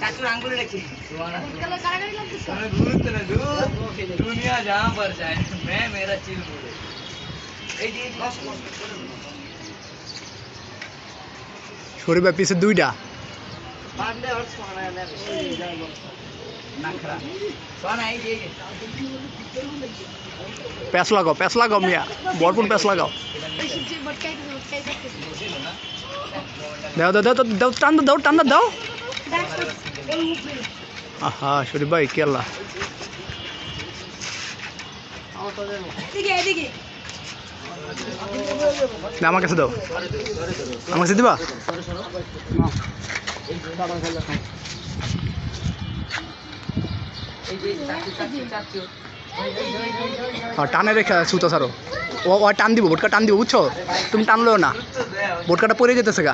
চাচুর আঙ্গুলে রেখে তাহলে কারাগারি লাগতেছে तुम्हें भूल तो न दूँ दुनिया जहाँ पर जाए मैं मेरा चिल बोले এই যে বস বস শরীফ ভাই পিছে দুইটা বান্দে আর সোনা না নাখরা সোনা এই যে প্যাঁচ লাগাও প্যাঁচ লাগাও মিয়া ভরপুর প্যাঁচ লাগাও এই সবজি বটকাই দিতে বটকাই করতেছে দাও দাও দাও দাও, দাও টান দাও টান দাও দেখ ওর মুখ বের আহা শরীফ ভাই না, আমার কাছে দাও। আমার কাছে দিবা? টানে রেখে সুতো সারো ও ও টান দিব বোটকা টান দিব বুঝছ? তুমি টানলেও না। বোটকাটা পড়ে যেতেছে গা।